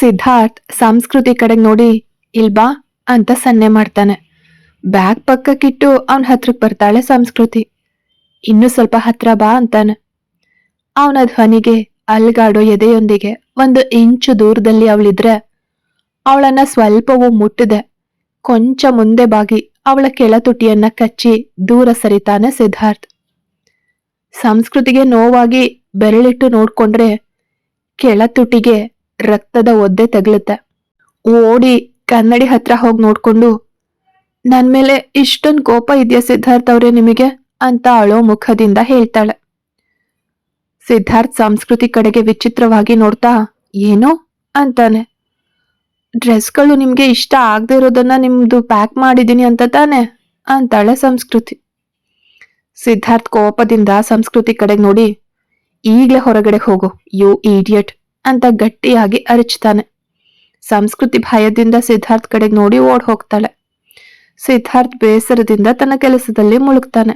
ಸಿದ್ಧಾರ್ಥ್ ಸಂಸ್ಕೃತಿ ಕಡೆಗೆ ನೋಡಿ ಇಲ್ಬಾ ಅಂತ ಸನ್ನೆ ಮಾಡ್ತಾನೆ. ಬ್ಯಾಗ್ ಪಕ್ಕಕ್ಕಿಟ್ಟು ಅವನ ಹತ್ರಕ್ಕೆ ಬರ್ತಾಳೆ ಸಂಸ್ಕೃತಿ. ಇನ್ನು ಸ್ವಲ್ಪ ಹತ್ರ ಬಾ ಅಂತಾನೆ. ಅವನ ಧ್ವನಿಗೆ ಅಲ್ಗಾಡೋ ಎದೆಯೊಂದಿಗೆ ಒಂದು ಇಂಚು ದೂರದಲ್ಲಿ ಅವಳಿದ್ರೆ, ಅವಳನ್ನ ಸ್ವಲ್ಪವೂ ಮುಟ್ಟದೆ ಕೊಂಚ ಮುಂದೆ ಬಾಗಿ ಅವಳ ಕೆಳತುಟಿಯನ್ನ ಕಚ್ಚಿ ದೂರ ಸರಿತಾನೆ ಸಿದ್ಧಾರ್ಥ್. ಸಂಸ್ಕೃತಿಗೆ ನೋವಾಗಿ ಬೆರಳಿಟ್ಟು ನೋಡ್ಕೊಂಡ್ರೆ, ಕೆಳತುಟಿಗೆ ರಕ್ತದ ಒದ್ದೆ ತಗಲುತ್ತೆ. ಓಡಿ ಕನ್ನಡಿ ಹತ್ರ ಹೋಗಿ ನೋಡ್ಕೊಂಡು, ನನ್ ಮೇಲೆ ಇಷ್ಟೊಂದು ಕೋಪ ಇದೆಯಾ ಸಿದ್ಧಾರ್ಥ್ ಅವ್ರೆ ನಿಮಗೆ? ಅಂತ ಅಳೋ ಮುಖದಿಂದ ಹೇಳ್ತಾಳೆ. ಸಿದ್ಧಾರ್ಥ್ ಸಂಸ್ಕೃತಿ ಕಡೆಗೆ ವಿಚಿತ್ರವಾಗಿ ನೋಡ್ತಾ, ಏನು? ಅಂತಾನೆ. ಡ್ರೆಸ್ಗಳು ನಿಮ್ಗೆ ಇಷ್ಟ ಆಗದೆ ಇರೋದನ್ನ ನಿಮ್ದು ಪ್ಯಾಕ್ ಮಾಡಿದೀನಿ ಅಂತ ತಾನೆ? ಅಂತಾಳೆ ಸಂಸ್ಕೃತಿ. ಸಿದ್ಧಾರ್ಥ್ ಕೋಪದಿಂದ ಸಂಸ್ಕೃತಿ ಕಡೆಗೆ ನೋಡಿ, ಈಗಲೇ ಹೊರಗಡೆ ಹೋಗು, ಯು ಈಡಿಯಟ್. ಅಂತ ಗಟ್ಟಿಯಾಗಿ ಅರಚ್ತಾನೆ ಸಂಸ್ಕೃತಿ ಭಯದಿಂದ ಸಿದ್ಧಾರ್ಥ್ ಕಡೆಗೆ ನೋಡಿ ಓಡ್ ಹೋಗ್ತಾಳೆ. ಸಿದ್ಧಾರ್ಥ್ ಬೇಸರದಿಂದ ತನ್ನ ಕೆಲಸದಲ್ಲಿ ಮುಳುಗ್ತಾನೆ.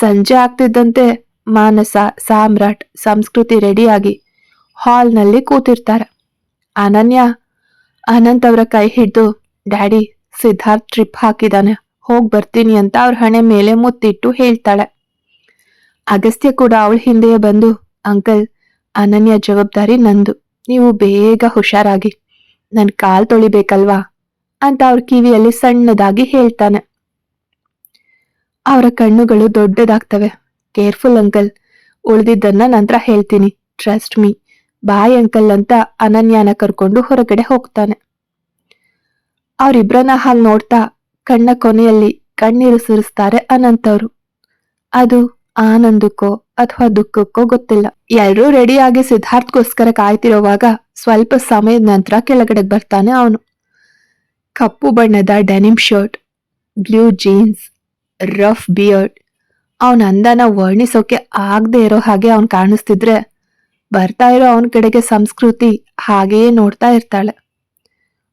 ಸಂಜೆ ಆಗ್ತಿದ್ದಂತೆ ಮಾನಸ, ಸಾಮ್ರಾಟ್, ಸಂಸ್ಕೃತಿ ರೆಡಿಯಾಗಿ ಹಾಲ್ನಲ್ಲಿ ಕೂತಿರ್ತಾರೆ. ಅನನ್ಯ, ಅನಂತ್ ಅವರ ಕೈ ಹಿಡಿದು, ಡ್ಯಾಡಿ, ಸಿದ್ಧಾರ್ಥ್ ಟ್ರಿಪ್ ಹಾಕಿದಾನೆ, ಹೋಗ್ ಬರ್ತೀನಿ ಅಂತ ಅವ್ರ ಹಣೆ ಮೇಲೆ ಮುತ್ತಿಟ್ಟು ಹೇಳ್ತಾಳೆ. ಅಗಸ್ತ್ಯ ಕೂಡ ಅವಳ ಹಿಂದೆಯೇ ಬಂದು, ಅಂಕಲ್ ಅನನ್ಯ ಜವಾಬ್ದಾರಿ ನಂದು. ನೀವು ಬೇಗ ಹುಷಾರಾಗಿ, ನನ್ ಕಾಲ್ ತೊಳಿಬೇಕಲ್ವಾ? ಅಂತ ಅವ್ರ ಕಿವಿಯಲ್ಲಿ ಸಣ್ಣದಾಗಿ ಹೇಳ್ತಾನೆ. ಅವರ ಕಣ್ಣುಗಳು ದೊಡ್ಡದಾಗ್ತವೆ. ಕೇರ್ಫುಲ್ ಅಂಕಲ್, ಉಳಿದಿದ್ದನ್ನ ನಂತರ ಹೇಳ್ತೀನಿ. Trust me. ಬಾಯ್ ಅಂಕಲ್ ಅಂತ ಅನನ್ಯಾನ ಕರ್ಕೊಂಡು ಹೊರಗಡೆ ಹೋಗ್ತಾನೆ. ಅವರಿಬ್ಬರನ್ನ ಹಾಗೆ ನೋಡ್ತಾ ಕಣ್ಣ ಕೊನೆಯಲ್ಲಿ ಕಣ್ಣೀರು ಸುರಿಸ್ತಾರೆ ಅನಂತವ್ರು ಅದು ಆನಂದಕ್ಕೋ ಅಥವಾ ದುಃಖಕ್ಕೋ ಗೊತ್ತಿಲ್ಲ. ಎಲ್ರೂ ರೆಡಿಯಾಗಿ ಸಿದ್ಧಾರ್ಥ್ಗೋಸ್ಕರ ಕಾಯ್ತಿರೋವಾಗ ಸ್ವಲ್ಪ ಸಮಯದ ನಂತರ ಕೆಳಗಡೆ ಬರ್ತಾನೆ ಅವನು. ಕಪ್ಪು ಬಣ್ಣದ denim shirt, blue jeans, rough beard ಅವನ ಅಂದನ ವರ್ಣಿಸೋಕೆ ಆಗದೆ ಇರೋ ಹಾಗೆ ಅವನು ಕಾಣಿಸ್ತಿದ್ರೆ ಬರ್ತಾ ಇರೋ ಅವನ ಕಡೆಗೆ ಸಂಸ್ಕೃತಿ ಹಾಗೆಯೇ ನೋಡ್ತಾ ಇರ್ತಾಳೆ.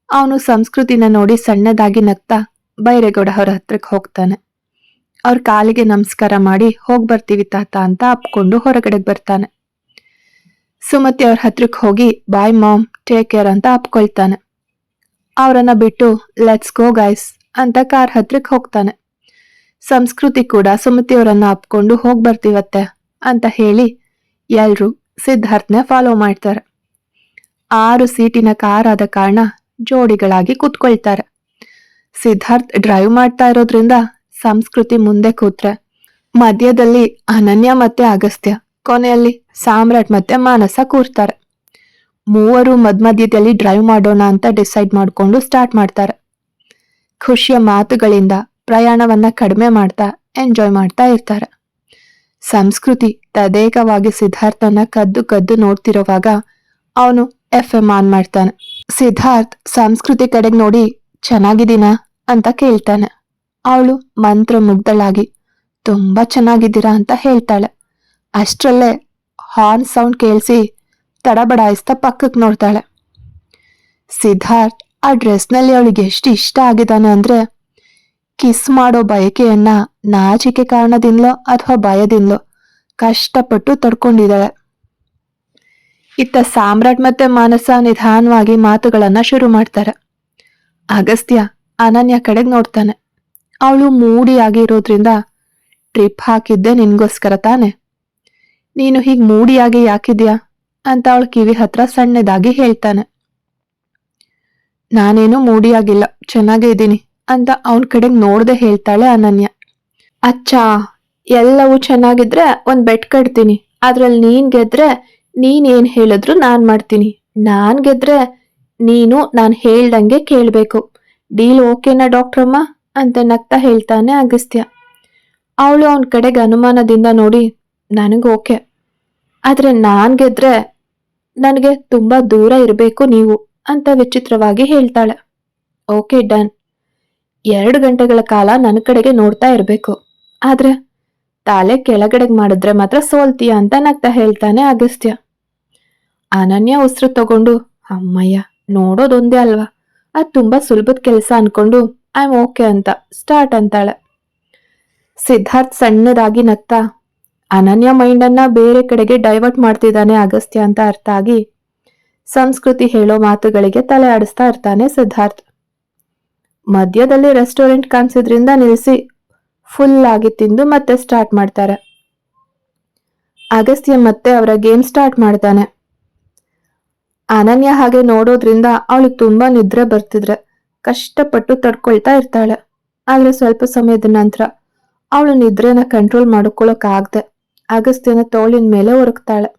ಅವನು ಸಂಸ್ಕೃತಿನ ನೋಡಿ ಸಣ್ಣದಾಗಿ ನಗ್ತಾ ಬೈರೇಗೌಡ ಅವರ ಹತ್ರಕ್ಕೆ ಹೋಗ್ತಾನೆ. ಅವ್ರ ಕಾಲಿಗೆ ನಮಸ್ಕಾರ ಮಾಡಿ ಹೋಗ್ ಬರ್ತೀವಿ ತಾತ ಅಂತ ಅಪ್ಕೊಂಡು ಹೊರಗಡೆ ಬರ್ತಾನೆ. ಸುಮತಿ ಅವ್ರ ಹತ್ರಕ್ಕೆ ಹೋಗಿ, ಬಾಯ್ ಮಾಮ್ ಟೇಕ್ ಕೇರ್ ಅಂತ ಅಪ್ಕೊಳ್ತಾನೆ. ಅವರನ್ನ ಬಿಟ್ಟು ಲೆಟ್ಸ್ ಗೋ ಗೈಸ್ ಅಂತ ಕಾರ್ ಹತ್ರಕ್ಕೆ ಹೋಗ್ತಾನೆ. ಸಂಸ್ಕೃತಿ ಕೂಡ ಸುಮತಿ ಅವರನ್ನ ಅಪ್ಕೊಂಡು ಹೋಗ್ ಬರ್ತೀವತ್ತೆ ಅಂತ ಹೇಳಿ ಎಲ್ರು ಸಿದ್ಧಾರ್ಥ್ನ ಫಾಲೋ ಮಾಡ್ತಾರೆ. ಆರು ಸೀಟಿನ ಕಾರ್ ಆದ ಕಾರಣ ಜೋಡಿಗಳಾಗಿ ಕೂತ್ಕೊಳ್ತಾರೆ. ಸಿದ್ಧಾರ್ಥ್ ಡ್ರೈವ್ ಮಾಡ್ತಾ ಇರೋದ್ರಿಂದ ಸಂಸ್ಕೃತಿ ಮುಂದೆ ಕೂತ್ರೆ. ಮಧ್ಯದಲ್ಲಿ ಅನನ್ಯ ಮತ್ತೆ ಅಗಸ್ತ್ಯ, ಕೊನೆಯಲ್ಲಿ ಸಾಮ್ರಾಟ್ ಮತ್ತೆ ಮಾನಸ ಕೂರ್ತಾರೆ. ಮೂವರು ಮಧ್ಯದಲ್ಲಿ ಡ್ರೈವ್ ಮಾಡೋಣ ಅಂತ ಡಿಸೈಡ್ ಮಾಡಿಕೊಂಡು ಸ್ಟಾರ್ಟ್ ಮಾಡ್ತಾರೆ. ಖುಷಿಯ ಮಾತುಗಳಿಂದ ಪ್ರಯಾಣವನ್ನ ಕಡಿಮೆ ಮಾಡ್ತಾ ಎಂಜಾಯ್ ಮಾಡ್ತಾ ಇರ್ತಾರೆ. ಸಂಸ್ಕೃತಿ ತದೇಕವಾಗಿ ಸಿದ್ಧಾರ್ಥನ ಕದ್ದು ಕದ್ದು ನೋಡ್ತಿರೋವಾಗ ಅವನು ಎಫ್ ಎಂ ಆನ್ ಮಾಡ್ತಾನೆ. ಸಿದ್ಧಾರ್ಥ್ ಸಂಸ್ಕೃತಿ ಕಡೆಗೆ ನೋಡಿ, ಚೆನ್ನಾಗಿದ್ದೀನಾ? ಅಂತ ಕೇಳ್ತಾನೆ. ಅವಳು ಮಂತ್ರ ಮುಗ್ಧಳಾಗಿ ತುಂಬಾ ಚೆನ್ನಾಗಿದ್ದೀರಾ ಅಂತ ಹೇಳ್ತಾಳೆ. ಅಷ್ಟರಲ್ಲೇ ಹಾರ್ನ್ ಸೌಂಡ್ ಕೇಳಿಸಿ ತಡಬಡಾಯಿಸ್ತಾ ಪಕ್ಕಕ್ಕೆ ನೋಡ್ತಾಳೆ. ಸಿದ್ಧಾರ್ಥ್ ಆ ಡ್ರೆಸ್ನಲ್ಲಿ ಅವಳಿಗೆ ಎಷ್ಟು ಇಷ್ಟ ಆಗಿದ್ದಾನೆ ಅಂದರೆ, ಕಿಸ್ ಮಾಡೋ ಬಯಕೆಯನ್ನ ನಾಚಿಕೆ ಕಾರಣದಿಂದಲೋ ಅಥವಾ ಭಯದಿಂದಲೋ ಕಷ್ಟಪಟ್ಟು ತಡ್ಕೊಂಡಿದ್ದಾಳೆ. ಇತ್ತ ಸಾಮ್ರಾಟ್ ಮತ್ತೆ ಮಾನಸ ನಿಧಾನವಾಗಿ ಮಾತುಗಳನ್ನು ಶುರು ಮಾಡ್ತಾರೆ. ಅಗಸ್ತ್ಯ ಅನನ್ಯ ಕಡೆಗೆ ನೋಡ್ತಾನೆ. ಅವಳು ಮೂಡಿಯಾಗಿ ಇರೋದ್ರಿಂದ ಟ್ರಿಪ್ ಹಾಕಿದ್ದೆ ನಿನ್ಗೋಸ್ಕರ ತಾನೆ. ನೀನು ಹೀಗ್ ಮೂಡಿಯಾಗಿ ಯಾಕಿದ್ಯಾ ಅಂತ ಅವಳು ಕಿವಿ ಹತ್ರ ಸಣ್ಣದಾಗಿ ಹೇಳ್ತಾನೆ. ನಾನೇನು ಮೂಡಿಯಾಗಿಲ್ಲ, ಚೆನ್ನಾಗೇ ಇದ್ದೀನಿ ಅಂತ ಅವನ ಕಡೆಗೆ ನೋಡ್ದೆ ಹೇಳ್ತಾಳೆ ಅನನ್ಯ. ಅಚ್ಚಾ, ಎಲ್ಲವೂ ಚೆನ್ನಾಗಿದ್ರೆ ಒಂದ್ ಬೆಟ್ ಕಟ್ತೀನಿ, ಅದ್ರಲ್ಲಿ ನೀನ್ ಗೆದ್ರೆ ನೀನ್ ಏನ್ ಹೇಳಿದ್ರು ನಾನ್ ಮಾಡ್ತೀನಿ, ನಾನ್ ಗೆದ್ರೆ ನೀನು ನಾನು ಹೇಳ್ದಂಗೆ ಕೇಳ್ಬೇಕು. ಡೀಲ್ ಓಕೆನಾ ಡಾಕ್ಟ್ರಮ್ಮ? ಅಂತ ನಗ್ತಾ ಹೇಳ್ತಾನೆ ಅಗಸ್ತ್ಯ. ಅವಳು ಅವನ ಕಡೆಗೆ ಅನುಮಾನದಿಂದ ನೋಡಿ, ನನಗೆ ಓಕೆ. ಆದರೆ ನಾನು ಗೆದ್ರೆ ನನಗೆ ತುಂಬ ದೂರ ಇರಬೇಕು ನೀವು, ಅಂತ ವಿಚಿತ್ರವಾಗಿ ಹೇಳ್ತಾಳೆ. Okay done. ಎರಡು ಗಂಟೆಗಳ ಕಾಲ ನನ್ನ ಕಡೆಗೆ ನೋಡ್ತಾ ಇರಬೇಕು. ಆದರೆ ತಲೆ ಕೆಳಗಡೆಗೆ ಮಾಡಿದ್ರೆ ಮಾತ್ರ ಸೋಲ್ತೀಯ ಅಂತ ನಗ್ತಾ ಹೇಳ್ತಾನೆ ಅಗಸ್ತ್ಯ. ಅನನ್ಯ ಉಸಿರು ತಗೊಂಡು, ಅಮ್ಮಯ್ಯ, ನೋಡೋದೊಂದೇ ಅಲ್ವಾ? ಅದು ತುಂಬಾ ಸುಲಭದ ಕೆಲಸ ಅನ್ಕೊಂಡು ಐ ಓಕೆ ಅಂತ ಸ್ಟಾರ್ಟ್ ಅಂತಾಳೆ. ಸಿದ್ಧಾರ್ಥ್ ಸಣ್ಣದಾಗಿ ನಗ್ತಾ, ಅನನ್ಯ ಮೈಂಡನ್ನ ಬೇರೆ ಕಡೆಗೆ ಡೈವರ್ಟ್ ಮಾಡ್ತಿದ್ದಾನೆ ಅಗಸ್ತ್ಯ ಅಂತ ಅರ್ಥ ಆಗಿ, ಸಂಸ್ಕೃತಿ ಹೇಳೋ ಮಾತುಗಳಿಗೆ ತಲೆ ಆಡಿಸ್ತಾ ಇರ್ತಾನೆ ಸಿದ್ಧಾರ್ಥ್. ಮಧ್ಯದಲ್ಲಿ ರೆಸ್ಟೋರೆಂಟ್ ಕಾಣಿಸಿದ್ರಿಂದ ನಿಲ್ಲಿಸಿ ಫುಲ್ ಆಗಿ ತಿಂದು ಮತ್ತೆ ಸ್ಟಾರ್ಟ್ ಮಾಡ್ತಾರೆ. ಅಗಸ್ತ್ಯ ಮತ್ತೆ ಅವರ ಗೇಮ್ ಸ್ಟಾರ್ಟ್ ಮಾಡ್ತಾನೆ. ಅನನ್ಯ ಹಾಗೆ ನೋಡೋದ್ರಿಂದ ಅವಳಿಗೆ ತುಂಬಾ ನಿದ್ರೆ ಬರ್ತಿದ್ರೆ. ಕಷ್ಟಪಟ್ಟು ತಡ್ಕೊಳ್ತಾ ಇರ್ತಾಳೆ. ಆದ್ರೆ ಸ್ವಲ್ಪ ಸಮಯದ ನಂತರ ಅವಳು ನಿದ್ರೆನ ಕಂಟ್ರೋಲ್ ಮಾಡ್ಕೊಳಕ್ ಆಗದೆ ಅಗಸ್ತ್ಯನ ತೋಳಿನ ಮೇಲೆ ಒರಗ್ತಾಳೆ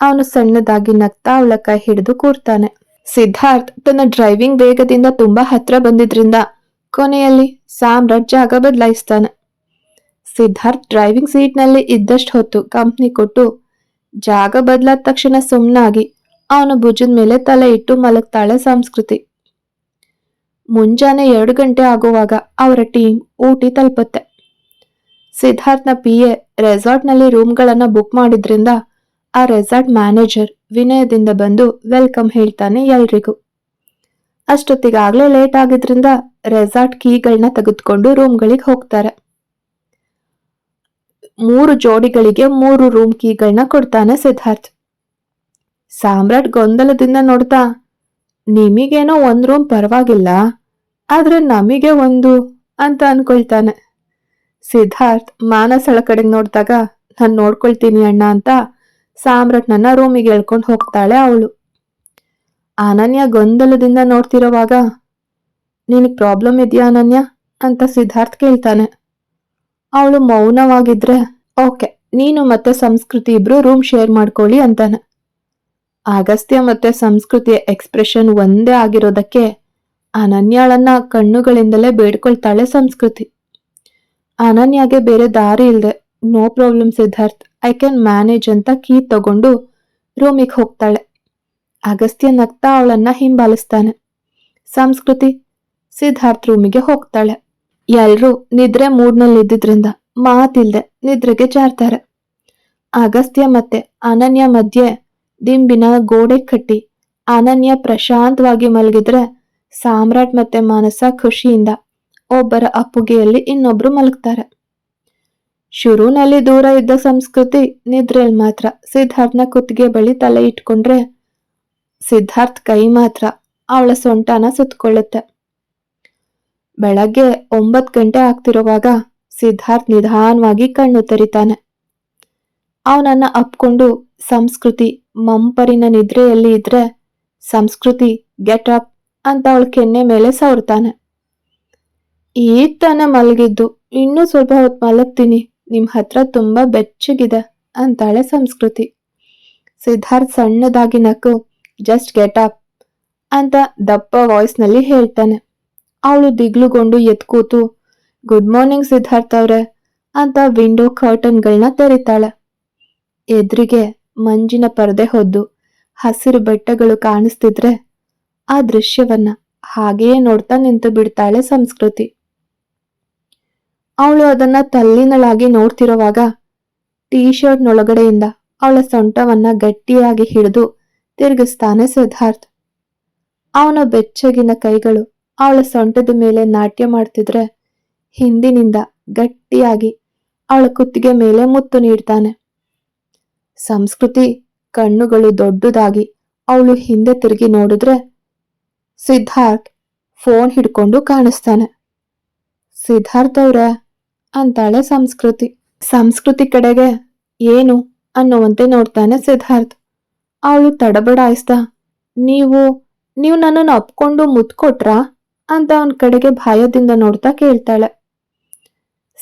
ಅವನು ಸಣ್ಣದಾಗಿ ನಗ್ತಾ ಅವಳ ಕೈ ಹಿಡಿದು ಕೂರ್ತಾನೆ. ಸಿದ್ಧಾರ್ಥ್ ತನ್ನ ಡ್ರೈವಿಂಗ್ ವೇಗದಿಂದ ತುಂಬಾ ಹತ್ರ ಬಂದಿದ್ರಿಂದ ಕೊನೆಯಲ್ಲಿ ಸಾಮ್ರಾಟ್ ಜಾಗ ಬದಲಾಯಿಸ್ತಾನೆ. ಸಿದ್ಧಾರ್ಥ್ ಡ್ರೈವಿಂಗ್ ಸೀಟ್ನಲ್ಲಿ ಇದ್ದಷ್ಟು ಹೊತ್ತು ಕಂಪ್ನಿ ಕೊಟ್ಟು ಜಾಗ ಬದಲಾದ ತಕ್ಷಣ ಸುಮ್ಮನಾಗಿ ಅವನ ಭುಜದ ಮೇಲೆ ತಲೆ ಇಟ್ಟು ಮಲಗ್ತಾಳೆ ಸಂಸ್ಕೃತಿ. ಮುಂಜಾನೆ ಎರಡು ಗಂಟೆ ಆಗುವಾಗ ಅವರ ಟೀಮ್ ಊಟಿ ತಲುಪುತ್ತೆ. ಸಿದ್ಧಾರ್ಥ್ನ ಪಿ ಎ ರೆಸಾರ್ಟ್ನಲ್ಲಿ ರೂಮ್ಗಳನ್ನು ಬುಕ್ ಮಾಡಿದ್ರಿಂದ ಆ ರೆಸಾರ್ಟ್ ಮ್ಯಾನೇಜರ್ ವಿನಯದಿಂದ ಬಂದು ವೆಲ್ಕಮ್ ಹೇಳ್ತಾನೆ ಎಲ್ರಿಗೂ. ಅಷ್ಟೊತ್ತಿಗಾಗಲೇ ಲೇಟ್ ಆಗಿದ್ರಿಂದ ರೆಸಾರ್ಟ್ ಕೀಗಳನ್ನ ತೆಗೆದುಕೊಂಡು ರೂಮ್ಗಳಿಗೆ ಹೋಗ್ತಾರೆ. ಮೂರು ಜೋಡಿಗಳಿಗೆ ಮೂರು ರೂಮ್ ಕೀಗಳನ್ನ ಕೊಡ್ತಾನೆ ಸಿದ್ಧಾರ್ಥ್. ಸಾಮ್ರಾಟ್ ಗೊಂದಲದಿಂದ ನೋಡ್ತಾ, ನಿಮಗೇನೋ ಒಂದು ರೂಮ್ ಪರವಾಗಿಲ್ಲ, ಆದರೆ ನಮಗೆ ಒಂದು ಅಂತ ಅನ್ಕೊಳ್ತಾನೆ. ಸಿದ್ಧಾರ್ಥ್ ಮಾನಸಳ ಕಡೆಗೆ ನೋಡಿದಾಗ, ನಾನು ನೋಡ್ಕೊಳ್ತೀನಿ ಅಣ್ಣ ಅಂತ ಸಾಮ್ರಾಟ್ ನನ್ನ ರೂಮಿಗೆ ಎಳ್ಕೊಂಡು ಹೋಗ್ತಾಳೆ ಅವಳು. ಅನನ್ಯ ಗೊಂದಲದಿಂದ ನೋಡ್ತಿರೋವಾಗ, ನಿನಗೆ ಪ್ರಾಬ್ಲಮ್ ಇದೆಯಾ ಅನನ್ಯ? ಅಂತ ಸಿದ್ಧಾರ್ಥ್ ಕೇಳ್ತಾನೆ. ಅವಳು ಮೌನವಾಗಿದ್ರೆ, ಓಕೆ, ನೀನು ಮತ್ತೆ ಸಂಸ್ಕೃತಿ ಇಬ್ರು ರೂಮ್ ಶೇರ್ ಮಾಡ್ಕೊಳ್ಳಿ ಅಂತಾನೆ. ಅಗಸ್ತ್ಯ ಮತ್ತೆ ಸಂಸ್ಕೃತಿಯ ಎಕ್ಸ್ಪ್ರೆಷನ್ ಒಂದೇ ಆಗಿರೋದಕ್ಕೆ ಅನನ್ಯಾಳನ್ನ ಕಣ್ಣುಗಳಿಂದಲೇ ಬೇಡ್ಕೊಳ್ತಾಳೆ ಸಂಸ್ಕೃತಿ. ಅನನ್ಯಾಗೆ ಬೇರೆ ದಾರಿ ಇಲ್ಲದೆ no problem Siddharth I can manage ಅಂತ ಕೀ ತಗೊಂಡು ರೂಮಿಗೆ ಹೋಗ್ತಾಳೆ. ಅಗಸ್ತ್ಯ ನಗ್ತಾ ಅವಳನ್ನ ಹಿಂಬಾಲಿಸ್ತಾನೆ. ಸಂಸ್ಕೃತಿ, ಸಿದ್ಧಾರ್ಥ್ ರೂಮಿಗೆ ಹೋಗ್ತಾಳೆ. ಎಲ್ಲರೂ ನಿದ್ರೆ ಮೂಡ್ನಲ್ಲಿ ಇದ್ದಿದ್ರಿಂದ ಮಾತಿಲ್ದೆ ನಿದ್ರೆಗೆ ಜಾರ್ತಾರೆ. ಅಗಸ್ತ್ಯ ಮತ್ತೆ ಅನನ್ಯ ಮಧ್ಯೆ ದಿಂಬಿನ ಗೋಡೆ ಕಟ್ಟಿ ಅನನ್ಯ ಪ್ರಶಾಂತವಾಗಿ ಮಲಗಿದ್ರೆ ಸಾಮ್ರಾಟ್ ಮತ್ತೆ ಮಾನಸ ಖುಷಿಯಿಂದ ಒಬ್ಬರ ಅಪ್ಪುಗೆಯಲ್ಲಿ ಇನ್ನೊಬ್ರು ಮಲಗ್ತಾರೆ. ಶುರುನಲ್ಲಿ ದೂರ ಇದ್ದ ಸಂಸ್ಕೃತಿ ನಿದ್ರೆಯಲ್ಲಿ ಮಾತ್ರ ಸಿದ್ಧಾರ್ಥ್ನ ಕುತ್ತಿಗೆ ಬಳಿ ತಲೆ ಇಟ್ಕೊಂಡ್ರೆ ಸಿದ್ಧಾರ್ಥ್ ಕೈ ಮಾತ್ರ ಅವಳ ಸೊಂಟನ ಸುತ್ತಕೊಳ್ಳುತ್ತೆ. ಬೆಳಗ್ಗೆ ಒಂಬತ್ ಗಂಟೆ ಆಗ್ತಿರುವಾಗ ಸಿದ್ಧಾರ್ಥ್ ನಿಧಾನವಾಗಿ ಕಣ್ಣು ತೆರಿತಾನೆ. ಅವನನ್ನ ಅಪ್ಕೊಂಡು ಸಂಸ್ಕೃತಿ ಮಂಪರಿನ ನಿದ್ರೆಯಲ್ಲಿ ಇದ್ರೆ ಸಂಸ್ಕೃತಿ ಗೆಟ್ ಅಪ್ ಅಂತ ಅವಳ ಕೆನ್ನೆ ಮೇಲೆ ಸವರ್ತಾನೆ. ಈತನ ತಾನೇ ಮಲಗಿದ್ದು ಇನ್ನೂ ಸ್ವಲ್ಪ ಹೊತ್ತು ಮಲಗ್ತೀನಿ ನಿಮ್ಮ ಹತ್ರ ತುಂಬಾ ಬೆಚ್ಚಗಿದೆ ಅಂತಾಳೆ ಸಂಸ್ಕೃತಿ. ಸಿದ್ಧಾರ್ಥ್ ಸಣ್ಣದಾಗಿ ನಕ್ಕು ಜಸ್ಟ್ ಗೆಟ್ ಅಪ್ ಅಂತ ದಪ್ಪ ವಾಯ್ಸ್ನಲ್ಲಿ ಹೇಳ್ತಾನೆ. ಅವಳು ದಿಗ್ಲುಗೊಂಡು ಎದ್ದು ಕೂತು ಗುಡ್ ಮಾರ್ನಿಂಗ್ ಸಿದ್ಧಾರ್ಥ್ ಅವ್ರೆ ಅಂತ ವಿಂಡೋ ಕರ್ಟನ್ಗಳನ್ನ ತೆರಿತಾಳೆ. ಎದುರಿಗೆ ಮಂಜಿನ ಪರದೆ ಹೊದ್ದು ಹಸಿರು ಬೆಟ್ಟಗಳು ಕಾಣಿಸ್ತಿದ್ರೆ ಆ ದೃಶ್ಯವನ್ನ ಹಾಗೆಯೇ ನೋಡ್ತಾ ನಿಂತು ಬಿಡ್ತಾಳೆ ಸಂಸ್ಕೃತಿ. ಅವಳು ಅದನ್ನ ತಲ್ಲಿನಳಾಗಿ ನೋಡ್ತಿರುವಾಗ ಟೀ ಶರ್ಟ್ನೊಳಗಡೆಯಿಂದ ಅವಳ ಸೊಂಟವನ್ನ ಗಟ್ಟಿಯಾಗಿ ಹಿಡಿದು ತಿರುಗಿಸ್ತಾನೆ ಸಿದ್ಧಾರ್ಥ್. ಅವನ ಬೆಚ್ಚಗಿನ ಕೈಗಳು ಅವಳ ಸೊಂಟದ ಮೇಲೆ ನಾಟ್ಯ ಮಾಡ್ತಿದ್ರೆ ಹಿಂದಿನಿಂದ ಗಟ್ಟಿಯಾಗಿ ಅವಳ ಕುತ್ತಿಗೆ ಮೇಲೆ ಮುತ್ತು ನೀಡ್ತಾನೆ. ಸಂಸ್ಕೃತಿ ಕಣ್ಣುಗಳು ದೊಡ್ಡದಾಗಿ ಅವಳು ಹಿಂದೆ ತಿರುಗಿ ನೋಡಿದ್ರೆ ಸಿದ್ಧಾರ್ಥ್ ಫೋನ್ ಹಿಡ್ಕೊಂಡು ಕಾಣಿಸ್ತಾನೆ. ಸಿದ್ಧಾರ್ಥ್ ಅವ್ರ ಅಂತಾಳೆ ಸಂಸ್ಕೃತಿ. ಸಂಸ್ಕೃತಿ ಕಡೆಗೆ ಏನು ಅನ್ನುವಂತೆ ನೋಡ್ತಾನೆ ಸಿದ್ಧಾರ್ಥ್. ಅವಳು ತಡಬಡಾಯಿಸ್ತಾ ನೀವು ನೀವು ನನ್ನನ್ನು ಅಪ್ಕೊಂಡು ಮುತ್ಕೊಟ್ರಾ? ಅಂತ ಅವನ ಕಡೆಗೆ ಭಯದಿಂದ ನೋಡ್ತಾ ಕೇಳ್ತಾಳೆ.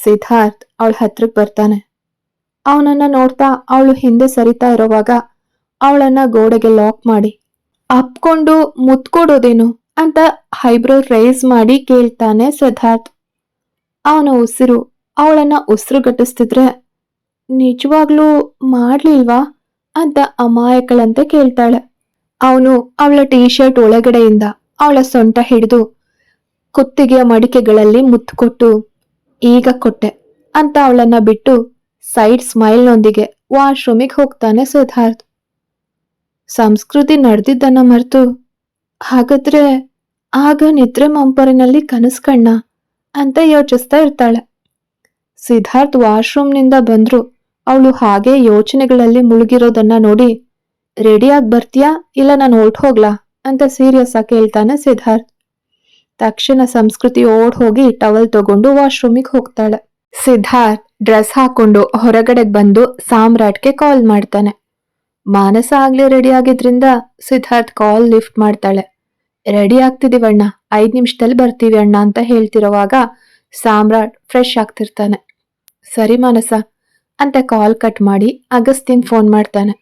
ಸಿದ್ಧಾರ್ಥ್ ಅವಳ ಹತ್ರಕ್ ಬರ್ತಾನೆ. ಅವನನ್ನ ನೋಡ್ತಾ ಅವಳು ಹಿಂದೆ ಸರಿತಾ ಇರೋವಾಗ ಅವಳನ್ನ ಗೋಡೆಗೆ ಲಾಕ್ ಮಾಡಿ, ಅಪ್ಕೊಂಡು ಮುತ್ಕೊಡೋದೇನು ಅಂತ ಹೈಬ್ರೋ ರೈಸ್ ಮಾಡಿ ಕೇಳ್ತಾನೆ ಸಿದ್ಧಾರ್ಥ್. ಅವನ ಉಸಿರು ಅವಳನ್ನ ಉಸಿರುಗಟ್ಟಿಸ್ತಿದ್ರೆ, ನಿಜವಾಗ್ಲೂ ಮಾಡ್ಲಿಲ್ವಾ? ಅಂತ ಅಮಾಯಕಳಂತೆ ಕೇಳ್ತಾಳೆ. ಅವನು ಅವಳ ಟೀ ಶರ್ಟ್ ಒಳಗಡೆಯಿಂದ ಅವಳ ಸೊಂಟ ಹಿಡಿದು ಕುತ್ತಿಗೆಯ ಮಡಿಕೆಗಳಲ್ಲಿ ಮುತ್ತು ಕೊಟ್ಟು ಈಗ ಕೊಟ್ಟೆ ಅಂತ ಅವಳನ್ನ ಬಿಟ್ಟು ಸೈಡ್ ಸ್ಮೈಲ್ನೊಂದಿಗೆ ವಾಶ್ರೂಮಿಗೆ ಹೋಗ್ತಾನೆ ಸಿದ್ಧಾರ್ಥ್. ಸಂಸ್ಕೃತಿ ನಡೆದಿದ್ದನ್ನ ಮರೆತು. ಹಾಗಾದ್ರೆ ಆಗ ನಿದ್ರೆ ಮಂಪರಿನಲ್ಲಿ ಕನಸು ಕಣ್ಣ ಅಂತ ಯೋಚಿಸ್ತಾ ಇರ್ತಾಳೆ. ಸಿದ್ಧಾರ್ಥ್ ವಾಶ್ರೂಮ್ನಿಂದ ಬಂದ್ರು. ಅವಳು ಹಾಗೆ ಯೋಚನೆಗಳಲ್ಲಿ ಮುಳುಗಿರೋದನ್ನ ನೋಡಿ, ರೆಡಿಯಾಗಿ ಬರ್ತೀಯಾ ಇಲ್ಲ ನಾನು ಹೊರ್ಟ್ ಹೋಗ್ಲಾ? ಅಂತ ಸೀರಿಯಸ್ ಆಗಿ ಕೇಳ್ತಾನೆ ಸಿದ್ಧಾರ್ಥ್. ತಕ್ಷಣ ಸಂಸ್ಕೃತಿ ಓಡ್ ಹೋಗಿ ಟವಲ್ ತಗೊಂಡು ವಾಶ್ರೂಮಿಗೆ ಹೋಗ್ತಾಳೆ. ಸಿದ್ಧಾರ್ಥ್ ಡ್ರೆಸ್ ಹಾಕೊಂಡು ಹೊರಗಡೆ ಬಂದು ಸಾಮ್ರಾಟ್ಗೆ ಕಾಲ್ ಮಾಡ್ತಾನೆ. ಮಾನಸ ಆಗ್ಲೇ ರೆಡಿ ಆಗಿದ್ರಿಂದ ಸಿದ್ಧಾರ್ಥ್ ಕಾಲ್ ಲಿಫ್ಟ್ ಮಾಡ್ತಾಳೆ. ರೆಡಿ ಆಗ್ತಿದೀವಿ ಅಣ್ಣ ಐದ್ ನಿಮಿಷದಲ್ಲಿ ಬರ್ತೀವಿ ಅಣ್ಣ ಅಂತ ಹೇಳ್ತಿರೋವಾಗ ಸಾಮ್ರಾಟ್ ಫ್ರೆಶ್ ಆಗ್ತಿರ್ತಾನೆ. ಸರಿ ಮಾನಸ, ಅಂತ ಕಾಲ್ ಕಟ್ ಮಾಡಿ ಅಗಸ್ತಿನ್ ಫೋನ್ ಮಾಡ್ತಾನೆ.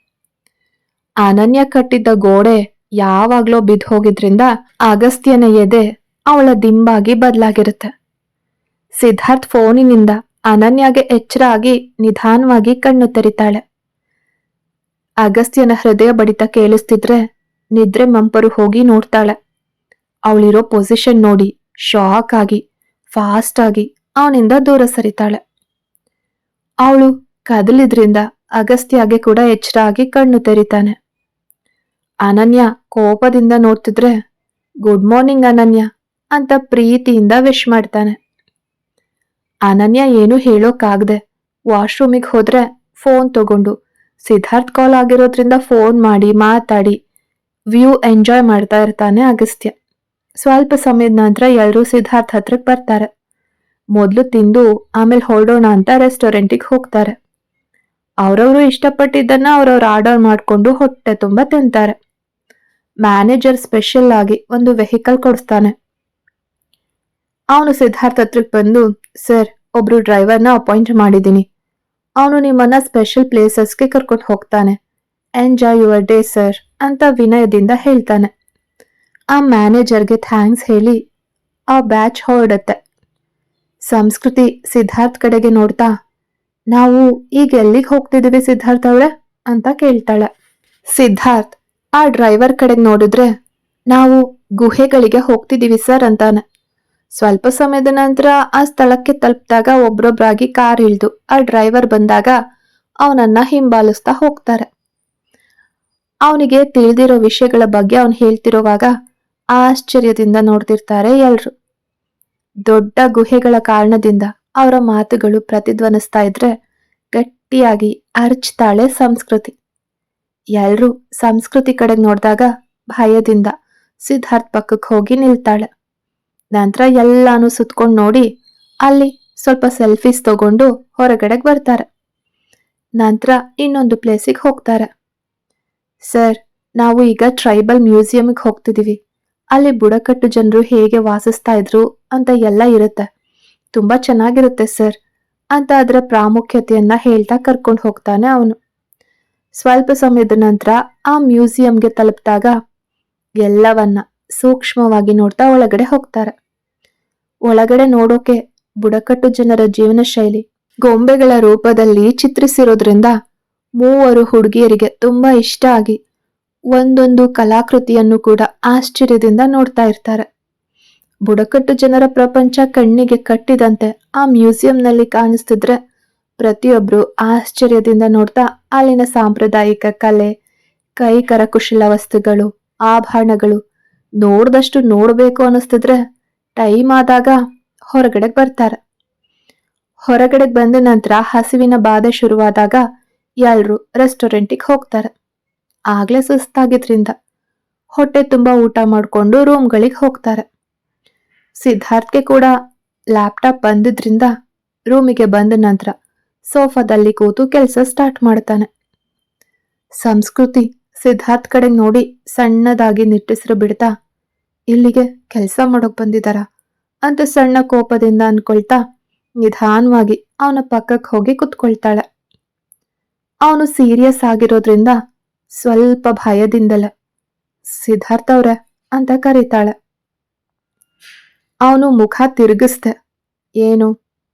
ಅನನ್ಯ ಕಟ್ಟಿದ್ದ ಗೋಡೆ ಯಾವಾಗ್ಲೋ ಬಿದ್ದು ಹೋಗಿದ್ರಿಂದ ಅಗಸ್ತ್ಯನ ಎದೆ ಅವಳ ದಿಂಬಾಗಿ ಬದಲಾಗಿರುತ್ತೆ. ಸಿದ್ಧಾರ್ಥ್ ಫೋನಿನಿಂದ ಅನನ್ಯಾಗೆ ಎಚ್ಚರ ಆಗಿ ನಿಧಾನವಾಗಿ ಕಣ್ಣು ತೆರಿತಾಳೆ. ಅಗಸ್ತ್ಯನ ಹೃದಯ ಬಡಿತ ಕೇಳಿಸ್ತಿದ್ರೆ ನಿದ್ರೆ ಮಂಪರು ಹೋಗಿ ನೋಡ್ತಾಳೆ. ಅವಳಿರೋ ಪೊಸಿಷನ್ ನೋಡಿ ಶಾಕ್ ಆಗಿ, ಫಾಸ್ಟ್ ಆಗಿ ಅವನಿಂದ ದೂರ ಸರಿತಾಳೆ. ಅವಳು ಕದಲಿದ್ರಿಂದ ಅಗಸ್ತ್ಯಾಗೆ ಕೂಡ ಎಚ್ಚರ ಆಗಿ ಕಣ್ಣು ತೆರಿತಾನೆ. ಅನನ್ಯ ಕೋಪದಿಂದ ನೋಡ್ತಿದ್ರೆ, ಗುಡ್ ಮಾರ್ನಿಂಗ್ ಅನನ್ಯ ಅಂತ ಪ್ರೀತಿಯಿಂದ ವಿಶ್ ಮಾಡ್ತಾನೆ. ಅನನ್ಯ ಏನೂ ಹೇಳೋಕ್ಕಾಗದೆ ವಾಶ್ರೂಮಿಗೆ ಹೋದ್ರೆ ಫೋನ್ ತಗೊಂಡು. ಸಿದ್ಧಾರ್ಥ್ ಕಾಲ್ ಆಗಿರೋದ್ರಿಂದ ಫೋನ್ ಮಾಡಿ ಮಾತಾಡಿ. ವ್ಯೂ ಎಂಜಾಯ್ ಮಾಡ್ತಾ ಇರ್ತಾನೆ ಅಗಸ್ತ್ಯ. ಸ್ವಲ್ಪ ಸಮಯದ ನಂತರ ಎಲ್ಲರೂ ಸಿದ್ಧಾರ್ಥ್ ಹತ್ರಕ್ಕೆ ಬರ್ತಾರೆ. ಮೊದಲು ತಿಂದು, ಆಮೇಲೆ ಹೊರಡೋಣ ಅಂತ ರೆಸ್ಟೋರೆಂಟಿಗೆ ಹೋಗ್ತಾರೆ. ಅವರವರು ಇಷ್ಟಪಟ್ಟಿದ್ದನ್ನ ಅವ್ರವ್ರು ಆರ್ಡರ್ ಮಾಡಿಕೊಂಡು ಹೊಟ್ಟೆ ತುಂಬ ತಿಂತಾರೆ. ಮ್ಯಾನೇಜರ್ ಸ್ಪೆಷಲ್ ಆಗಿ ಒಂದು ವೆಹಿಕಲ್ ಕೊಡಿಸ್ತಾನೆ. ಅವನು ಸಿದ್ಧಾರ್ಥ ಹತ್ರಕ್ಕೆ ಬಂದು, ಸರ್, ಒಬ್ರು ಡ್ರೈವರ್ನ ಅಪಾಯಿಂಟ್ ಮಾಡಿದ್ದೀನಿ. ಅವನು ನಿಮ್ಮನ್ನ ಸ್ಪೆಷಲ್ ಪ್ಲೇಸಸ್ಗೆ ಕರ್ಕೊಂಡು ಹೋಗ್ತಾನೆ. ಎಂಜಾಯ್ ಯುವರ್ ಡೇ, ಸರ್, ಅಂತ ವಿನಯದಿಂದ ಹೇಳ್ತಾನೆ. ಆ ಮ್ಯಾನೇಜರ್ಗೆ ಥ್ಯಾಂಕ್ಸ್ ಹೇಳಿ, ಆ ಬ್ಯಾಚ್ ಹೊರಡತ್ತೆ. ಸಂಸ್ಕೃತಿ ಸಿದ್ಧಾರ್ಥ್ ಕಡೆಗೆ ನೋಡ್ತಾ, ನಾವು ಈಗ ಎಲ್ಲಿಗೆ ಹೋಗ್ತಿದ್ದೀವಿ ಸಿದ್ಧಾರ್ಥ್ ಅವಳೆ ಅಂತ ಕೇಳ್ತಾಳೆ. ಸಿದ್ಧಾರ್ಥ್ ಆ ಡ್ರೈವರ್ ಕಡೆಗೆ ನೋಡಿದ್ರೆ, ನಾವು ಗುಹೆಗಳಿಗೆ ಹೋಗ್ತಿದ್ದೀವಿ ಸರ್, ಅಂತಾನೆ. ಸ್ವಲ್ಪ ಸಮಯದ ನಂತರ ಆ ಸ್ಥಳಕ್ಕೆ ತಲುಪಿದಾಗ ಒಬ್ರೊಬ್ರಾಗಿ ಕಾರ್ ಇಳಿದು ಆ ಡ್ರೈವರ್ ಬಂದಾಗ ಅವನನ್ನ ಹಿಂಬಾಲಿಸ್ತಾ ಹೋಗ್ತಾರೆ. ಅವನಿಗೆ ತಿಳಿದಿರೋ ವಿಷಯಗಳ ಬಗ್ಗೆ ಅವನು ಹೇಳ್ತಿರುವಾಗ ಆಶ್ಚರ್ಯದಿಂದ ನೋಡ್ತಿರ್ತಾರೆ ಎಲ್ರು. ದೊಡ್ಡ ಗುಹೆಗಳ ಕಾರಣದಿಂದ ಅವರ ಮಾತುಗಳು ಪ್ರತಿಧ್ವನಿಸ್ತಾ ಇದ್ರೆ ಗಟ್ಟಿಯಾಗಿ ಅರ್ಚ್ತಾಳೆ ಸಂಸ್ಕೃತಿ. ಎಲ್ರು ಸಂಸ್ಕೃತಿ ಕಡೆಗೆ ನೋಡಿದಾಗ ಭಯದಿಂದ ಸಿದ್ಧಾರ್ಥ್ ಪಕ್ಕಕ್ಕೆ ಹೋಗಿ ನಿಲ್ತಾಳೆ. ನಂತರ ಎಲ್ಲಾನು ಸುತ್ಕೊಂಡು ನೋಡಿ ಅಲ್ಲಿ ಸ್ವಲ್ಪ ಸೆಲ್ಫೀಸ್ ತಗೊಂಡು ಹೊರಗಡೆಗೆ ಬರ್ತಾರೆ. ನಂತರ ಇನ್ನೊಂದು ಪ್ಲೇಸಿಗೆ ಹೋಗ್ತಾರೆ. ಸರ್ ನಾವು ಈಗ ಟ್ರೈಬಲ್ ಮ್ಯೂಸಿಯಂಗೆ ಹೋಗ್ತಿದ್ದೀವಿ ಅಲ್ಲಿ ಬುಡಕಟ್ಟು ಜನರು ಹೇಗೆ ವಾಸಿಸ್ತಾ ಇದ್ರು ಅಂತ ಎಲ್ಲ ಇರುತ್ತೆ. ತುಂಬ ಚೆನ್ನಾಗಿರುತ್ತೆ ಸರ್ ಅಂತ ಅದರ ಪ್ರಾಮುಖ್ಯತೆಯನ್ನ ಹೇಳ್ತಾ ಕರ್ಕೊಂಡು ಹೋಗ್ತಾನೆ ಅವನು. ಸ್ವಲ್ಪ ಸಮಯದ ನಂತರ ಆ ಮ್ಯೂಸಿಯಂಗೆ ತಲುಪಿದಾಗ ಎಲ್ಲವನ್ನ ಸೂಕ್ಷ್ಮವಾಗಿ ನೋಡ್ತಾ ಒಳಗಡೆ ಹೋಗ್ತಾರೆ. ಒಳಗಡೆ ನೋಡೋಕೆ ಬುಡಕಟ್ಟು ಜನರ ಜೀವನ ಶೈಲಿ. ಗೊಂಬೆಗಳ ರೂಪದಲ್ಲಿ ಚಿತ್ರಿಸಿರೋದ್ರಿಂದ ಮೂವರು ಹುಡುಗಿಯರಿಗೆ ತುಂಬಾ ಇಷ್ಟ ಆಗಿ ಒಂದೊಂದು ಕಲಾಕೃತಿಯನ್ನು ಕೂಡ ಆಶ್ಚರ್ಯದಿಂದ ನೋಡ್ತಾ ಇರ್ತಾರೆ. ಬುಡಕಟ್ಟು ಜನರ ಪ್ರಪಂಚ ಕಣ್ಣಿಗೆ ಕಟ್ಟಿದಂತೆ ಆ ಮ್ಯೂಸಿಯಂನಲ್ಲಿ ಕಾಣಿಸ್ತಿದ್ರೆ ಪ್ರತಿಯೊಬ್ಬರು ಆಶ್ಚರ್ಯದಿಂದ ನೋಡ್ತಾ ಅಲ್ಲಿನ ಸಾಂಪ್ರದಾಯಿಕ ಕಲೆ ಕೈ ಕರಕುಶಲ ವಸ್ತುಗಳು, ಆಭರಣಗಳು ನೋಡ್ದಷ್ಟು ನೋಡಬೇಕು ಅನಿಸ್ತಿದ್ರೆ ಟೈಮ್ ಆದಾಗ ಹೊರಗಡೆಗೆ ಬರ್ತಾರೆ. ಹೊರಗಡೆಗೆ ಬಂದ ನಂತರ ಹಸಿವಿನ ಬಾಧೆ ಶುರುವಾದಾಗ ಎಲ್ಲರೂ ರೆಸ್ಟೋರೆಂಟಿಗೆ ಹೋಗ್ತಾರೆ. ಆಗ್ಲೇ ಸುಸ್ತಾಗಿದ್ರಿಂದ ಹೊಟ್ಟೆ ತುಂಬ ಊಟ ಮಾಡಿಕೊಂಡು ರೂಮ್ಗಳಿಗೆ ಹೋಗ್ತಾರೆ. ಸಿದ್ಧಾರ್ಥ್ಗೆ ಕೂಡ ಲ್ಯಾಪ್ಟಾಪ್ ಬಂದಿದ್ರಿಂದ ರೂಮಿಗೆ ಬಂದ ನಂತರ ಸೋಫಾದಲ್ಲಿ ಕೂತು ಕೆಲಸ ಸ್ಟಾರ್ಟ್ ಮಾಡ್ತಾನೆ. ಸಂಸ್ಕೃತಿ ಸಿದ್ಧಾರ್ಥ್ ಕಡೆ ನೋಡಿ ಸಣ್ಣದಾಗಿ ನಿಟ್ಟುಸಿರು ಬಿಡ್ತಾ ಇಲ್ಲಿಗೆ ಕೆಲಸ ಮಾಡೋಕ್ ಬಂದಿದಾರ? ಅಂತ ಸಣ್ಣ ಕೋಪದಿಂದ ಅನ್ಕೊಳ್ತಾ ನಿಧಾನವಾಗಿ ಅವನ ಪಕ್ಕಕ್ಕೆ ಹೋಗಿ ಕುತ್ಕೊಳ್ತಾಳೆ. ಅವನು ಸೀರಿಯಸ್ ಆಗಿರೋದ್ರಿಂದ ಸ್ವಲ್ಪ ಭಯದಿಂದಲೇ. ಸಿದ್ಧಾರ್ಥ ಅವ್ರೆ ಅಂತ ಕರೀತಾಳೆ. ಅವನು ಮುಖ ತಿರುಗಿಸ್ದೆ, ಏನು?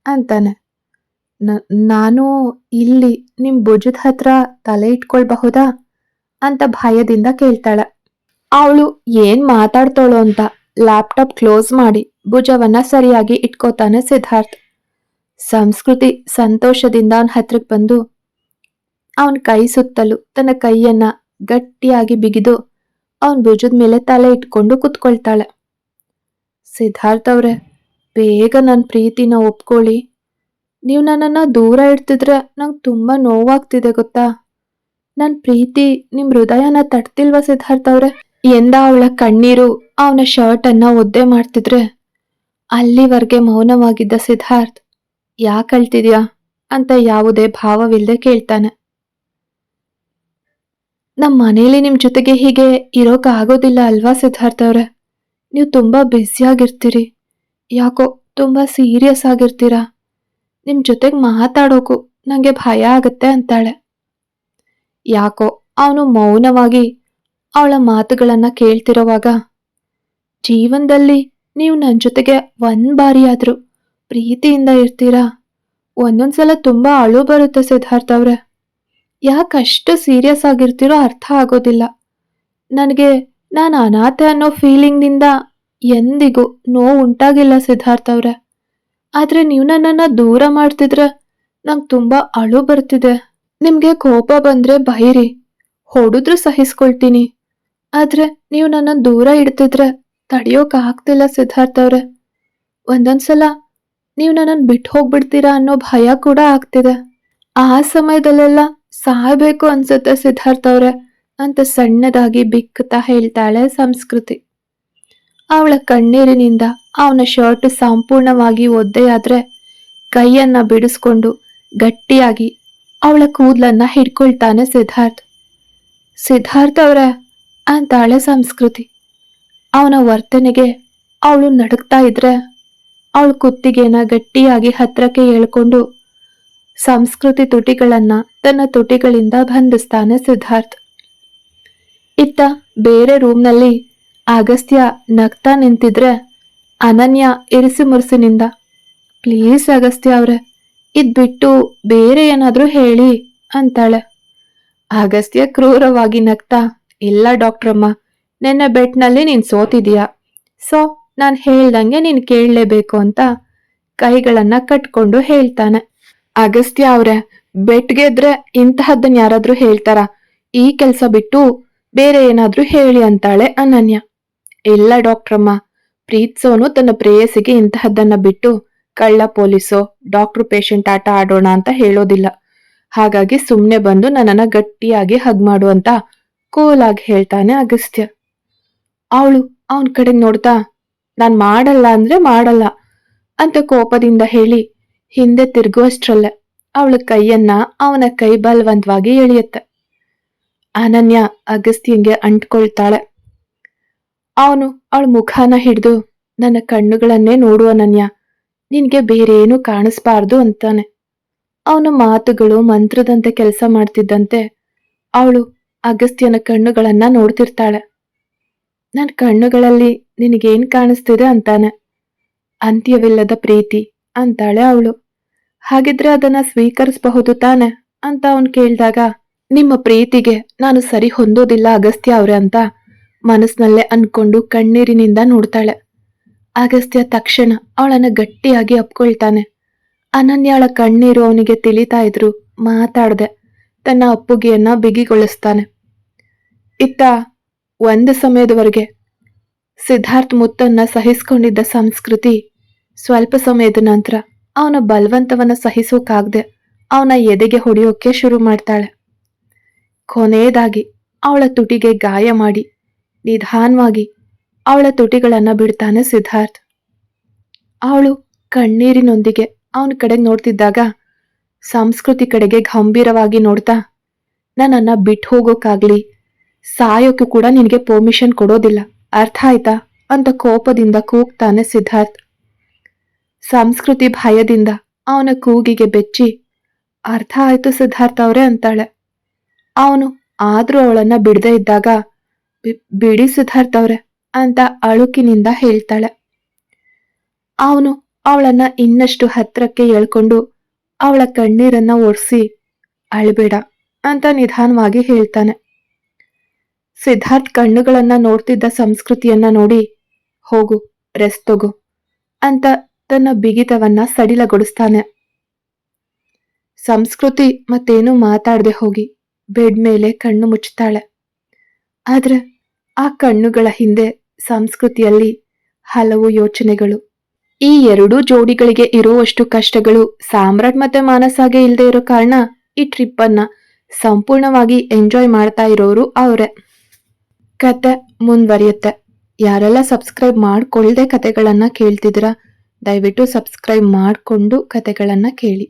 ಅಂತಾನೆ. ನಾನು ಇಲ್ಲಿ ನಿಮ್ ಭುಜದ ಹತ್ರ ತಲೆ ಇಟ್ಕೊಳ್ಬಹುದಾ? ಅಂತ ಭಯದಿಂದ ಕೇಳ್ತಾಳೆ. ಅವಳು ಏನ್ ಮಾತಾಡ್ತಾಳೋ ಅಂತ ಲ್ಯಾಪ್ಟಾಪ್ ಕ್ಲೋಸ್ ಮಾಡಿ ಭುಜವನ್ನ ಸರಿಯಾಗಿ ಇಟ್ಕೋತಾನೆ ಸಿದ್ಧಾರ್ಥ್. ಸಂಸ್ಕೃತಿ ಸಂತೋಷದಿಂದ ಅವನ ಹತ್ರಕ್ಕೆ ಬಂದು ಅವನ ಕೈ ಸುತ್ತಲೂ ತನ್ನ ಕೈಯನ್ನ ಗಟ್ಟಿಯಾಗಿ ಬಿಗಿದು ಅವನ ಭುಜದ ಮೇಲೆ ತಲೆ ಇಟ್ಕೊಂಡು ಕುತ್ಕೊಳ್ತಾಳೆ. ಸಿದ್ಧಾರ್ಥ್ ಅವ್ರೆ, ಬೇಗ ನನ್ನ ಪ್ರೀತಿನ ಒಪ್ಕೊಳ್ಳಿ. ನೀವು ನನ್ನನ್ನು ದೂರ ಇಡ್ತಿದ್ರೆ ನಂಗೆ ತುಂಬ ನೋವಾಗ್ತಿದೆ ಗೊತ್ತಾ? ನನ್ನ ಪ್ರೀತಿ ನಿಮ್ಮ ಹೃದಯನ ತಟ್ತಿಲ್ವಾ ಸಿದ್ಧಾರ್ಥ ಅವ್ರೆ? ಎಂದ ಅವಳ ಕಣ್ಣೀರು ಅವನ ಶರ್ಟ್ ಅನ್ನ ಒದ್ದೆ ಮಾಡ್ತಿದ್ರೆ ಅಲ್ಲಿವರೆಗೆ ಮೌನವಾಗಿದ್ದ ಸಿದ್ಧಾರ್ಥ್, ಯಾಕ್ ಅಳ್ತಿದ್ಯಾ ಅಂತ ಯಾವುದೇ ಭಾವವಿಲ್ಲದೆ ಕೇಳ್ತಾನೆ. ನಮ್ಮ ಮನೆಯಲ್ಲಿ ನಿಮ್ ಜೊತೆಗೆ ಹೀಗೆ ಇರೋಕೆ ಆಗೋದಿಲ್ಲ ಅಲ್ವಾ ಸಿದ್ಧಾರ್ಥ ಅವ್ರೆ? ನೀವು ತುಂಬಾ ಬ್ಯುಸಿಯಾಗಿರ್ತೀರಿ ಯಾಕೋ ತುಂಬಾ ಸೀರಿಯಸ್ ಆಗಿರ್ತೀರಾ? ನಿಮ್ ಜೊತೆಗೆ ಮಾತಾಡೋಕು ನಂಗೆ ಭಯ ಆಗತ್ತೆ ಅಂತಾಳೆ. ಯಾಕೋ ಅವನು ಮೌನವಾಗಿ ಅವಳ ಮಾತುಗಳನ್ನ ಕೇಳ್ತಿರೋವಾಗ, ಜೀವನದಲ್ಲಿ ನೀವು ನನ್ನ ಜೊತೆಗೆ ಒಂದ್ ಬಾರಿಯಾದ್ರೂ ಪ್ರೀತಿಯಿಂದ ಇರ್ತೀರಾ? ಒಂದೊಂದ್ಸಲ ತುಂಬಾ ಅಳು ಬರುತ್ತೆ ಸಿದ್ಧಾರ್ಥ ಅವ್ರೆ. ಯಾಕಷ್ಟು ಸೀರಿಯಸ್ ಆಗಿರ್ತೀರೋ ಅರ್ಥ ಆಗೋದಿಲ್ಲ. ನನಗೆ ನಾನು ಅನಾಥೆ ಅನ್ನೋ ಫೀಲಿಂಗ್ನಿಂದ ಎಂದಿಗೂ ನೋವು ಉಂಟಾಗಿಲ್ಲ ಸಿದ್ಧಾರ್ಥ ಅವ್ರೆ. ಆದ್ರೆ ನೀವು ನನ್ನನ್ನ ದೂರ ಮಾಡ್ತಿದ್ರೆ ನಂಗೆ ತುಂಬಾ ಅಳು ಬರ್ತಿದೆ. ನಿಮ್ಗೆ ಕೋಪ ಬಂದ್ರೆ ಬೈರಿ. ಹೊಡೆದ್ರು ಸಹಿಸ್ಕೊಳ್ತೀನಿ. ಆದ್ರೆ ನೀವು ನನ್ನ ದೂರ ಇಡ್ತಿದ್ರೆ ತಡಿಯೋಕ ಆಗ್ತಿಲ್ಲ ಸಿದ್ಧಾರ್ಥ ಅವ್ರೆ. ಒಂದೊಂದ್ಸಲ ನೀವು ನನ್ನನ್ನು ಬಿಟ್ಟು ಹೋಗ್ಬಿಡ್ತೀರಾ ಅನ್ನೋ ಭಯ ಕೂಡ ಆಗ್ತಿದೆ. ಆ ಸಮಯದಲ್ಲೆಲ್ಲ ಸಾಯ್ಬೇಕು ಅನ್ಸುತ್ತೆ ಸಿದ್ಧಾರ್ಥ ಅವ್ರೆ ಅಂತ ಸಣ್ಣದಾಗಿ ಬಿಕ್ಕುತ್ತಾ ಹೇಳ್ತಾಳೆ ಸಂಸ್ಕೃತಿ. ಅವಳ ಕಣ್ಣೀರಿನಿಂದ ಅವನ ಶರ್ಟ್ ಸಂಪೂರ್ಣವಾಗಿ ಒದ್ದೆಯಾದ್ರೆ ಕೈಯನ್ನ ಬಿಡಿಸ್ಕೊಂಡು ಗಟ್ಟಿಯಾಗಿ ಅವಳ ಕೂದಲನ್ನ ಹಿಡ್ಕೊಳ್ತಾನೆ ಸಿದ್ಧಾರ್ಥ್. ಸಿದ್ಧಾರ್ಥ ಅವರ ಅಂತಾಳೆ ಸಂಸ್ಕೃತಿ. ಅವನ ವರ್ತನೆಗೆ ಅವಳು ನಡುಕ್ತಾ ಇದ್ರೆ ಅವಳು ಕುತ್ತಿಗೆನ ಗಟ್ಟಿಯಾಗಿ ಹತ್ರಕ್ಕೆ ಹೇಳ್ಕೊಂಡು ಸಂಸ್ಕೃತಿ ತುಟಿಗಳನ್ನ ತನ್ನ ತುಟಿಗಳಿಂದ ಬಂಧಿಸ್ತಾನೆ ಸಿದ್ಧಾರ್ಥ್. ಇತ್ತ ಬೇರೆ ರೂಮ್ನಲ್ಲಿ ಅಗಸ್ತ್ಯ ನಗ್ತಾ ನಿಂತಿದ್ರೆ ಅನನ್ಯ ಇರಿಸಿ ಮುರುಸಿನಿಂದ, ಪ್ಲೀಸ್ ಅಗಸ್ತ್ಯ ಅವ್ರೆ, ಇದ್ ಬಿಟ್ಟು ಬೇರೆ ಏನಾದರೂ ಹೇಳಿ ಅಂತಾಳೆ. ಅಗಸ್ತ್ಯ ಕ್ರೂರವಾಗಿ ನಗ್ತಾ ಇಲ್ಲ ಡಾಕ್ಟ್ರಮ್ಮ, ನಿನ್ನೆ ಬೆಟ್ನಲ್ಲಿ ನೀನು ಸೋತಿದೀಯ ಸೊ, ನಾನು ಹೇಳ್ದಂಗೆ ನೀನು ಕೇಳಲೇಬೇಕು ಅಂತ ಕೈಗಳನ್ನು ಕಟ್ಕೊಂಡು ಹೇಳ್ತಾನೆ. ಅಗಸ್ತ್ಯ ಅವ್ರೆ ಬೆಟ್ಗೆದ್ರೆ ಇಂತಹದ್ದನ್ನು ಯಾರಾದರೂ ಹೇಳ್ತಾರ? ಈ ಕೆಲಸ ಬಿಟ್ಟು ಬೇರೆ ಏನಾದರೂ ಹೇಳಿ ಅಂತಾಳೆ ಅನನ್ಯ. ಇಲ್ಲ ಡಾಕ್ಟ್ರಮ್ಮ ಪ್ರೀತ್ಸೋನು ತನ್ನ ಪ್ರೇಯಸಿಗೆ ಇಂತಹದ್ದನ್ನು ಬಿಟ್ಟು ಕಳ್ಳ ಪೊಲೀಸೋ, ಡಾಕ್ಟ್ರು ಪೇಷಂಟ್ ಆಟ ಆಡೋಣ ಅಂತ ಹೇಳೋದಿಲ್ಲ. ಹಾಗಾಗಿ ಸುಮ್ಮನೆ ಬಂದು ನನ್ನನ್ನು ಗಟ್ಟಿಯಾಗಿ ಹಗ್ ಮಾಡು ಅಂತ ಕೂಲಾಗಿ ಹೇಳ್ತಾನೆ ಅಗಸ್ತ್ಯ. ಅವಳು ಅವನ ಕಡೆ ನೋಡ್ತಾ, ನಾನ್ ಮಾಡಲ್ಲ ಅಂದ್ರೆ ಮಾಡಲ್ಲ ಅಂತ ಕೋಪದಿಂದ ಹೇಳಿ ಹಿಂದೆ ತಿರುಗುವಷ್ಟ್ರಲ್ಲ ಅವಳ ಕೈಯನ್ನ ಅವನ ಕೈ ಬಲವಂತವಾಗಿ ಎಳೆಯುತ್ತೆ. ಅನನ್ಯ ಅಗಸ್ತ್ಯಂಗೆ ಅಂಟ್ಕೊಳ್ತಾಳೆ. ಅವನು ಅವಳ ಮುಖಾನ ಹಿಡಿದು ನನ್ನ ಕಣ್ಣುಗಳನ್ನೇ ನೋಡು ಅನನ್ಯ, ನಿನಗೆ ಬೇರೇನು ಕಾಣಿಸ್ಬಾರ್ದು ಅಂತಾನೆ. ಅವನ ಮಾತುಗಳು ಮಂತ್ರದಂತೆ ಕೆಲಸ ಮಾಡ್ತಿದ್ದಂತೆ ಅವಳು ಅಗಸ್ತ್ಯನ ಕಣ್ಣುಗಳನ್ನ ನೋಡ್ತಿರ್ತಾಳೆ. ನನ್ನ ಕಣ್ಣುಗಳಲ್ಲಿ ನಿನಗೇನ್ ಕಾಣಿಸ್ತಿದೆ? ಅಂತಾನೆ. ಅಂತ್ಯವಿಲ್ಲದ ಪ್ರೀತಿ, ಅಂತಾಳೆ ಅವಳು. ಹಾಗಿದ್ರೆ ಅದನ್ನ ಸ್ವೀಕರಿಸಬಹುದು ತಾನೆ? ಅಂತ ಅವನು ಕೇಳಿದಾಗ, ನಿಮ್ಮ ಪ್ರೀತಿಗೆ ನಾನು ಸರಿ ಹೊಂದೋದಿಲ್ಲ ಅಗಸ್ತ್ಯ ಅವ್ರೆ, ಅಂತ ಮನಸ್ನಲ್ಲೇ ಅನ್ಕೊಂಡು ಕಣ್ಣೀರಿನಿಂದ ನೋಡ್ತಾಳೆ. ಅಗಸ್ತ್ಯ ತಕ್ಷಣ ಅವಳನ್ನ ಗಟ್ಟಿಯಾಗಿ ಅಪ್ಕೊಳ್ತಾನೆ. ಅನನ್ಯಾಳ ಕಣ್ಣೀರು ಅವನಿಗೆ ತಿಳಿತಾ ಇದ್ರು ಮಾತಾಡ್ದೆ ತನ್ನ ಅಪ್ಪುಗೆಯನ್ನ ಬಿಗಿಗೊಳಿಸ್ತಾನೆ. ಇತ್ತ ಒಂದು ಸಮಯದವರೆಗೆ ಸಿದ್ಧಾರ್ಥ್ ಮುತ್ತನ್ನ ಸಹಿಸ್ಕೊಂಡಿದ್ದ ಸಂಸ್ಕೃತಿ ಸ್ವಲ್ಪ ಸಮಯದ ನಂತರ ಅವನ ಬಲವಂತವನ್ನ ಸಹಿಸೋಕಾಗದೆ ಅವನ ಎದೆಗೆ ಹೊಡೆಯೋಕೆ ಶುರು ಮಾಡ್ತಾಳೆ. ಕೊನೆಯದಾಗಿ ಅವಳ ತುಟಿಗೆ ಗಾಯ ಮಾಡಿ ನಿಧಾನವಾಗಿ ಅವಳ ತುಟಿಗಳನ್ನ ಬಿಡ್ತಾನೆ ಸಿದ್ಧಾರ್ಥ್. ಅವಳು ಕಣ್ಣೀರಿನೊಂದಿಗೆ ಅವನ ಕಡೆ ನೋಡ್ತಿದ್ದಾಗ ಸಂಸ್ಕೃತಿ ಕಡೆಗೆ ಗಂಭೀರವಾಗಿ ನೋಡ್ತಾ, ನನ್ನನ್ನು ಬಿಟ್ಟು ಹೋಗೋಕ್ಕಾಗ್ಲಿ ಸಾಯೋಕೆ ಕೂಡ ನಿನಗೆ ಪರ್ಮಿಷನ್ ಕೊಡೋದಿಲ್ಲ. ಅರ್ಥ ಆಯ್ತಾ? ಅಂತ ಕೋಪದಿಂದ ಕೂಗ್ತಾನೆ ಸಿದ್ಧಾರ್ಥ್. ಸಂಸ್ಕೃತಿ ಭಯದಿಂದ ಅವನ ಕೂಗಿಗೆ ಬೆಚ್ಚಿ, ಅರ್ಥ ಆಯ್ತು ಸಿದ್ಧಾರ್ಥ ಅವರೇ, ಅಂತಾಳೆ. ಅವನು, ಆದ್ರೂ ಅವಳನ್ನ ಬಿಡದೆ ಇದ್ದಾಗ ಬಿಡಿ ಸಿದ್ಧಾರ್ಥ ಅವ್ರೆ, ಅಂತ ಅಳುಕಿನಿಂದ ಹೇಳ್ತಾಳೆ. ಅವನು ಅವಳನ್ನ ಇನ್ನಷ್ಟು ಹತ್ರಕ್ಕೆ ಎಳ್ಕೊಂಡು ಅವಳ ಕಣ್ಣೀರನ್ನ ಒರೆಸಿ, ಅಳ್ಬೇಡ, ಅಂತ ನಿಧಾನವಾಗಿ ಹೇಳ್ತಾನೆ. ಸಿದ್ಧಾರ್ಥ್ ಕಣ್ಣುಗಳನ್ನ ನೋಡ್ತಿದ್ದ ಸಂಸ್ಕೃತಿಯನ್ನ ನೋಡಿ, ಹೋಗು, ರೆಸ್ಟ್ ತಗೋ ಅಂತ ತನ್ನ ಬಿಗಿತವನ್ನ ಸಡಿಲಗೊಳಿಸ್ತಾನೆ. ಸಂಸ್ಕೃತಿ ಮತ್ತೇನು ಮಾತಾಡದೆ ಹೋಗಿ ಬೆಡ್ ಮೇಲೆ ಕಣ್ಣು ಮುಚ್ಚುತ್ತಾಳೆ. ಆದ್ರೆ ಆ ಕಣ್ಣುಗಳ ಹಿಂದೆ ಸಂಸ್ಕೃತಿಯಲ್ಲಿ ಹಲವು ಯೋಚನೆಗಳು. ಈ ಎರಡೂ ಜೋಡಿಗಳಿಗೆ ಇರುವಷ್ಟು ಕಷ್ಟಗಳು ಸಾಮ್ರಾಟ್ ಮತ್ತೆ ಮಾನಸಾಗೆ ಇಲ್ಲದೆ ಇರೋ ಕಾರಣ ಈ ಟ್ರಿಪ್ ಅನ್ನ ಸಂಪೂರ್ಣವಾಗಿ ಎಂಜಾಯ್ ಮಾಡ್ತಾ ಇರೋರು ಅವರೇ. ಕತೆ ಮುಂದುವರಿಯುತ್ತೆ. ಯಾರೆಲ್ಲ ಸಬ್ಸ್ಕ್ರೈಬ್ ಮಾಡ್ಕೊಳ್ದೆ ಕತೆಗಳನ್ನು ಕೇಳ್ತಿದ್ದೀರಾ ದಯವಿಟ್ಟು ಸಬ್ಸ್ಕ್ರೈಬ್ ಮಾಡಿಕೊಂಡು ಕತೆಗಳನ್ನು ಕೇಳಿ.